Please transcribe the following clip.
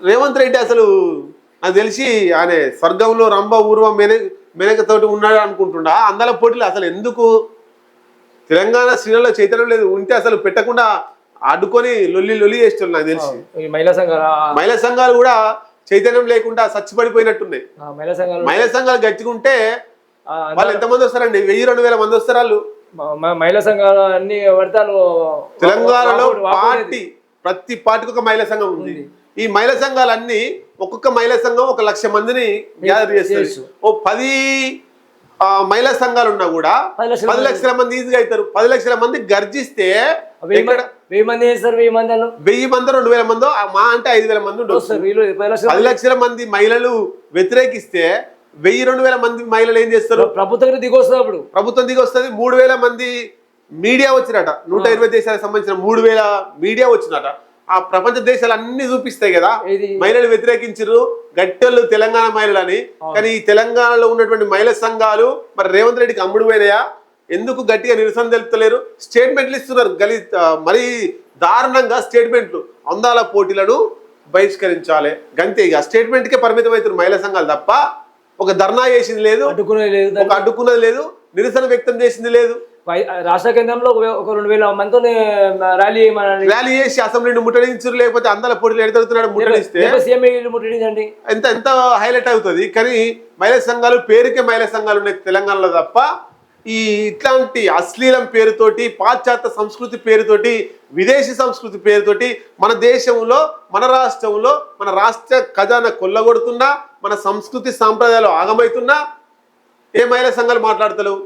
రేవంత్ రెడ్డి అసలు నాకు తెలిసి ఆయన స్వర్గంలో రంభ ఊర్వ మెన మెనకతోటి ఉన్నాడు అనుకుంటుండా? అందల పోటీలు అసలు ఎందుకు? తెలంగాణ శ్రీలలో చైతన్యం లేదు. ఉంటే అసలు పెట్టకుండా అడ్డుకొని లొల్లి లొల్లి చేస్తున్నారు నాకు తెలిసి. మహిళా సంఘాలు మహిళా సంఘాలు కూడా చైతన్యం లేకుండా చచ్చిపడిపోయినట్టున్నాయి. మహిళా సంఘాలు మహిళా సంఘాలు గట్టిగుంటే ఆ, వాళ్ళు ఎంతమంది వస్తారండి? వెయ్యి రెండు వేల మంది వస్తారు వాళ్ళు. మహిళా సంఘాలు అన్ని పడతాను తెలంగాణలో పార్టీ ప్రతి పార్టీకి ఒక మహిళా సంఘం ఉంది. ఈ మహిళా సంఘాలన్నీ ఒక్కొక్క మహిళా సంఘం ఒక లక్ష మందిని గ్యాదర్ చేస్తారు. ఓ పది మహిళా సంఘాలు ఉన్నా కూడా పది లక్షల మంది. ఈజీగా అవుతారు. పది లక్షల మంది గర్జిస్తే వెయ్యి మంది వెయ్యి మంది రెండు వేల మందో మా అంటే ఐదు వేల మంది ఉండొచ్చు. పది లక్షల మంది. మహిళలు వ్యతిరేకిస్తే వెయ్యి రెండు వేల మంది మహిళలు ఏం చేస్తారు? ప్రభుత్వం దిగి వస్తుంది అప్పుడు. ప్రభుత్వం దిగి వస్తుంది మూడు వేల మంది మీడియా వచ్చినట. నూట ఇరవై దేశాలకు సంబంధించిన మూడు వేల మీడియా వచ్చినట. ఆ ప్రపంచ దేశాలు అన్ని చూపిస్తాయి కదా. మహిళలు వ్యతిరేకించారు గట్టెళ్ళు తెలంగాణ మహిళలని. కానీ ఈ తెలంగాణలో ఉన్నటువంటి మహిళా సంఘాలు మరి రేవంత్ రెడ్డికి అమ్ముడు పోయినాయా? ఎందుకు గట్టిగా నిరసన తెలుపుతలేరు? స్టేట్మెంట్లు ఇస్తున్నారు. గలి మరీ దారుణంగా స్టేట్మెంట్లు. అందాల పోటీలను బహిష్కరించాలి. గంతే ఇక. స్టేట్మెంట్కే పరిమితం అవుతున్నారు మహిళా సంఘాలు తప్ప ఒక ధర్నా చేసింది లేదు అడ్డుకున్నది లేదు నిరసన వ్యక్తం చేసింది లేదు. రాష్ట్ర కేంద్రంలో ఒక రెండు వేల మందితో ర్యాలీ ర్యాలీ చేసి అసెంబ్లీని ముట్టడించరు లేకపోతే అందాల పోటీలు ఎడతడుతున్నాడు ముట్టడిస్తే ముట్టడించండి. ఎంత ఎంత హైలైట్ అవుతుంది? కానీ మహిళా సంఘాలు పేరుకే మహిళా సంఘాలు ఉన్నాయి తెలంగాణలో తప్ప ఈ ఇట్లాంటి అశ్లీలం పేరుతోటి పాశ్చాత్య సంస్కృతి పేరుతోటి విదేశీ సంస్కృతి పేరుతోటి మన దేశంలో మన రాష్ట్రంలో మన రాష్ట్ర ఖజానా కొల్లగొడుతున్నా మన సంస్కృతి సాంప్రదాయాలు ఆగమవుతున్నా ఏ మహిళా సంఘాలు మాట్లాడతలేవు?